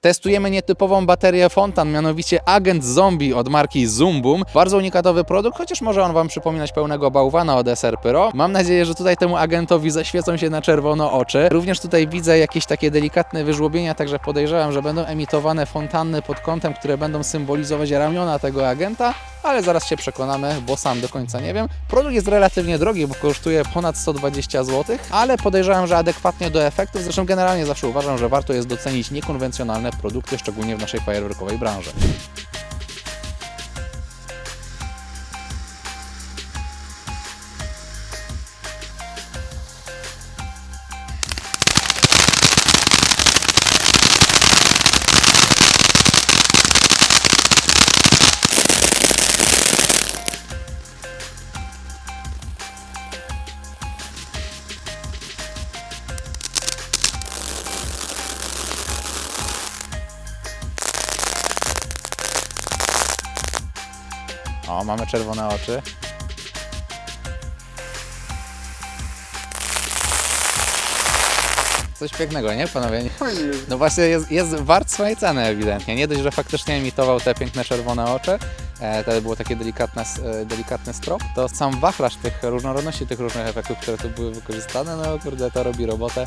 Testujemy nietypową baterię Fontan, mianowicie Agent Zombie od marki Zoomboom. Bardzo unikatowy produkt, chociaż może on Wam przypominać pełnego bałwana od SR Pyro. Mam nadzieję, że tutaj temu agentowi zaświecą się na czerwono oczy. Również tutaj widzę jakieś takie delikatne wyżłobienia, także podejrzewam, że będą emitowane fontanny pod kątem, które będą symbolizować ramiona tego agenta, ale zaraz się przekonamy, bo sam do końca nie wiem. Produkt jest relatywnie drogi, bo kosztuje ponad 120 zł, ale podejrzewam, że adekwatnie do efektów. Zresztą generalnie zawsze uważam, że warto jest docenić niekonwencjonalne produkty, szczególnie w naszej fajerwerkowej branży. O, mamy czerwone oczy. Coś pięknego, nie panowie? Fajnie jest. No właśnie jest, jest wart swojej ceny ewidentnie. Nie dość, że faktycznie emitował te piękne czerwone oczy, e, to było takie delikatne, e, delikatny strop, to sam wachlarz tych różnorodności tych różnych efektów, które tu były wykorzystane, no kurde, to robi robotę.